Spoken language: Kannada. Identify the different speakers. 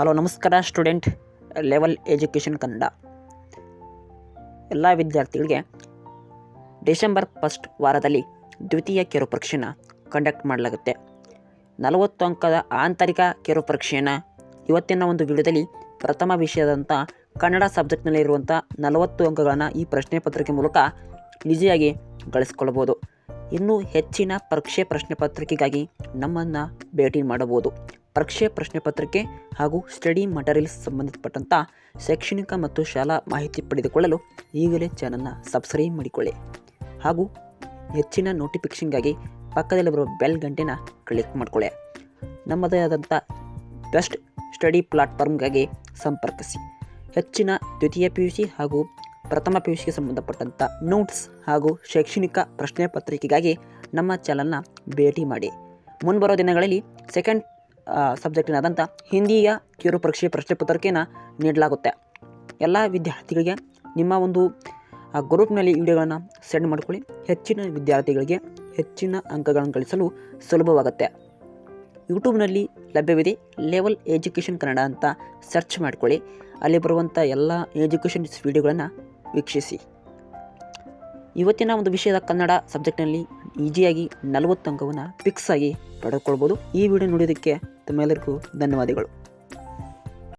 Speaker 1: ಹಲೋ, ನಮಸ್ಕಾರ ಸ್ಟೂಡೆಂಟ್, ಲೆವೆಲ್ ಎಜುಕೇಷನ್ ಕನ್ನಡ. ಎಲ್ಲ ವಿದ್ಯಾರ್ಥಿಗಳಿಗೆ ಡಿಸೆಂಬರ್ ಫಸ್ಟ್ ವಾರದಲ್ಲಿ ದ್ವಿತೀಯ ಕಿರು ಪರೀಕ್ಷೆನ ಕಂಡಕ್ಟ್ ಮಾಡಲಾಗುತ್ತೆ. ನಲವತ್ತು ಅಂಕದ ಆಂತರಿಕ ಕಿರು ಪರೀಕ್ಷೆಯನ್ನು ಇವತ್ತಿನ ಒಂದು ವಿಡಿಯೋದಲ್ಲಿ ಪ್ರಥಮ ವಿಷಯದಂಥ ಕನ್ನಡ ಸಬ್ಜೆಕ್ಟ್ನಲ್ಲಿರುವಂಥ ನಲವತ್ತು ಅಂಕಗಳನ್ನು ಈ ಪ್ರಶ್ನೆ ಪತ್ರಿಕೆ ಮೂಲಕ ಈಸಿಯಾಗಿ ಗಳಿಸ್ಕೊಳ್ಬೋದು. ಇನ್ನೂ ಹೆಚ್ಚಿನ ಪರೀಕ್ಷೆ ಪ್ರಶ್ನೆ ಪತ್ರಿಕೆಗಾಗಿ ನಮ್ಮನ್ನು ಭೇಟಿ ಮಾಡಬಹುದು. ಪರೀಕ್ಷೆ ಪ್ರಶ್ನೆ ಪತ್ರಿಕೆ ಹಾಗೂ ಸ್ಟಡಿ ಮಟೀರಿಯಲ್ಸ್ ಸಂಬಂಧಪಟ್ಟಂಥ ಶೈಕ್ಷಣಿಕ ಮತ್ತು ಶಾಲಾ ಮಾಹಿತಿ ಪಡೆದುಕೊಳ್ಳಲು ಈಗಲೇ ಚಾನಲ್ನ ಸಬ್ಸ್ಕ್ರೈಬ್ ಮಾಡಿಕೊಳ್ಳಿ. ಹಾಗೂ ಹೆಚ್ಚಿನ ನೋಟಿಫಿಕೇಷನ್ಗಾಗಿ ಪಕ್ಕದಲ್ಲಿ ಬರುವ ಬೆಲ್ ಗಂಟೆನ ಕ್ಲಿಕ್ ಮಾಡಿಕೊಳ್ಳಿ. ನಮ್ಮದೇ ಆದಂಥ ಬೆಸ್ಟ್ ಸ್ಟಡಿ ಪ್ಲಾಟ್ಫಾರ್ಮ್ಗಾಗಿ ಸಂಪರ್ಕಿಸಿ. ಹೆಚ್ಚಿನ ದ್ವಿತೀಯ ಪಿ ಯು ಸಿ ಹಾಗೂ ಪ್ರಥಮ ಪಿ ಯು ಸಿಗೆ ಸಂಬಂಧಪಟ್ಟಂಥ ನೋಟ್ಸ್ ಹಾಗೂ ಶೈಕ್ಷಣಿಕ ಪ್ರಶ್ನೆ ಪತ್ರಿಕೆಗಾಗಿ ನಮ್ಮ ಚಾನಲ್ನ ಭೇಟಿ ಮಾಡಿ. ಮುಂಬರೋ ದಿನಗಳಲ್ಲಿ ಸೆಕೆಂಡ್ ಸಬ್ಜೆಕ್ಟಿನಾದಂಥ ಹಿಂದಿಯ ಕಿರು ಪರೀಕ್ಷೆ ಪ್ರಶ್ನೆ ಪತ್ರಿಕೆಯನ್ನು ನೀಡಲಾಗುತ್ತೆ. ಎಲ್ಲ ವಿದ್ಯಾರ್ಥಿಗಳಿಗೆ ನಿಮ್ಮ ಒಂದು ಗ್ರೂಪ್ನಲ್ಲಿ ವಿಡಿಯೋಗಳನ್ನು ಸೆಂಡ್ ಮಾಡ್ಕೊಳ್ಳಿ. ಹೆಚ್ಚಿನ ವಿದ್ಯಾರ್ಥಿಗಳಿಗೆ ಹೆಚ್ಚಿನ ಅಂಕಗಳನ್ನು ಗಳಿಸಲು ಸುಲಭವಾಗುತ್ತೆ. ಯೂಟ್ಯೂಬ್ನಲ್ಲಿ ಲಭ್ಯವಿದೆ ಲೆವೆಲ್ ಎಜುಕೇಷನ್ ಕನ್ನಡ ಅಂತ ಸರ್ಚ್ ಮಾಡ್ಕೊಳ್ಳಿ. ಅಲ್ಲಿ ಬರುವಂಥ ಎಲ್ಲ ಎಜುಕೇಷನ್ ವಿಡಿಯೋಗಳನ್ನು ವೀಕ್ಷಿಸಿ. ಇವತ್ತಿನ ಒಂದು ವಿಷಯದ ಕನ್ನಡ ಸಬ್ಜೆಕ್ಟ್ನಲ್ಲಿ ಈಜಿಯಾಗಿ ನಲವತ್ತು ಅಂಕವನ್ನು ಫಿಕ್ಸ್ ಆಗಿ ಪಡೆದುಕೊಳ್ಬೋದು. ಈ ವಿಡಿಯೋ ನೋಡೋದಕ್ಕೆ ತಮ್ಮೆಲ್ಲರಿಗೂ ಧನ್ಯವಾದಗಳು.